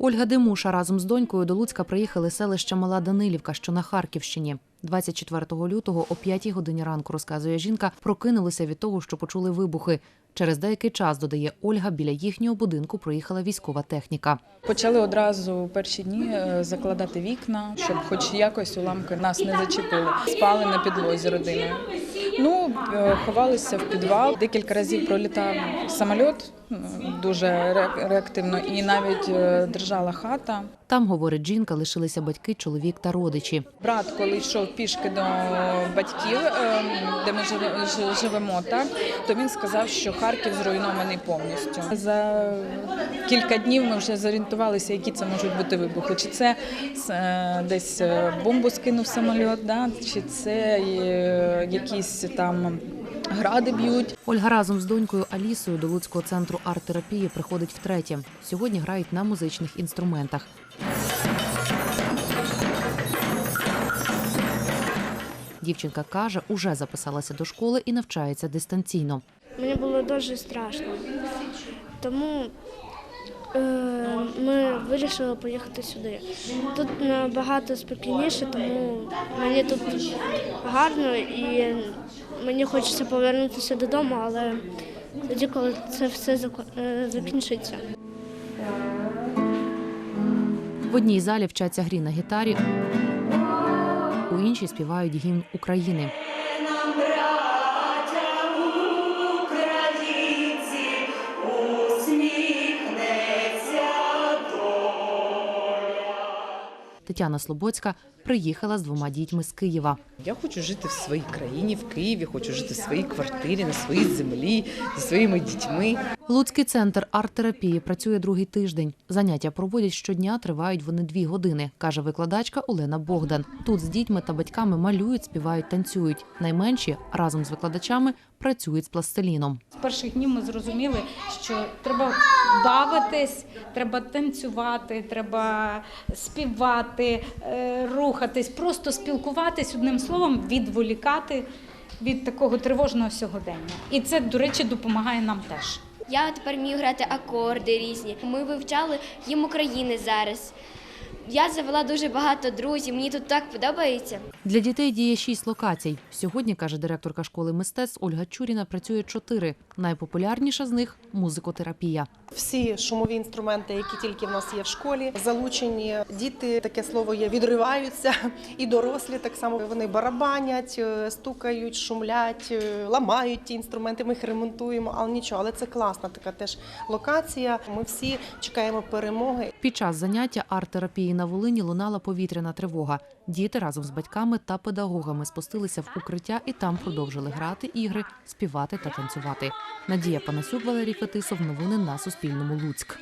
Ольга Димуша разом з донькою до Луцька приїхали з селища Мала Данилівка, що на Харківщині. 24 лютого о 5 годині ранку, розказує жінка, прокинулися від того, що почули вибухи. Через деякий час, додає Ольга, біля їхнього будинку проїхала військова техніка. Почали одразу перші дні е, закладати вікна, щоб хоч якось уламки нас не зачепили. Спали на підлозі родиною. Ну, е, ховалися в підвал. Декілька разів пролітав самоліт дуже реактивно, і навіть е, держала хата. Там, говорить жінка, лишилися батьки, чоловік та родичі. Брат, коли йшов пішки до батьків, е, де ми живемо, так то він сказав, що Харків зруйнований повністю. За кілька днів ми вже зорієнтувалися, які це можуть бути вибухи. Чи це е, десь е, бомбу скинув самоліт, да? чи це якісь там гради б'ють. Ольга разом з донькою Алісою до Луцького центру арт-терапії приходить втретє. Сьогодні грають на музичних інструментах. Дівчинка каже, уже записалася до школи і навчається дистанційно. Мені було дуже страшно. Тому е, ми вирішили поїхати сюди. Тут набагато спокійніше, тому мені тут гарно і мені хочеться повернутися додому, але тоді, коли це все е, закінчиться. В одній залі вчаться грі на гітарі, у іншій співають гімн України. Тетяна Слободська приїхала з двома дітьми з Києва. Я хочу жити в своїй країні, в Києві, хочу жити в своїй квартирі, на своїй землі, зі своїми дітьми. Луцький центр арт-терапії працює другий тиждень. Заняття проводять щодня, тривають вони дві години, каже викладачка Олена Богдан. Тут з дітьми та батьками малюють, співають, танцюють. Найменші разом з викладачами працюють з пластиліном. З перших днів ми зрозуміли, що треба бавитись, треба танцювати, треба співати, е, рухатись, просто спілкуватись одним словом, відволікати від такого тривожного сьогодення. І це, до речі, допомагає нам теж. Я тепер вмію грати акорди різні. Ми вивчали гімн України зараз. Я завела дуже багато друзів. Мені тут так подобається. Для дітей діє шість локацій. Сьогодні, каже директорка школи мистецтв Ольга Чуріна, працює чотири. Найпопулярніша з них музикотерапія. Всі шумові інструменти, які тільки в нас є в школі, залучені. Діти таке слово є, відриваються, і дорослі так само вони барабанять, е, стукають, шумлять, е, ламають ті інструменти. Ми їх ремонтуємо, але нічого. Але це класна така теж локація. Ми всі чекаємо перемоги. Під час заняття арт-терапії на Волині лунала повітряна тривога. Діти разом з батьками та педагогами спустилися в укриття і там продовжили грати ігри, співати та танцювати. Надія Панасюк, Валерій Фетисов. Новини на Суспільному. Луцьк.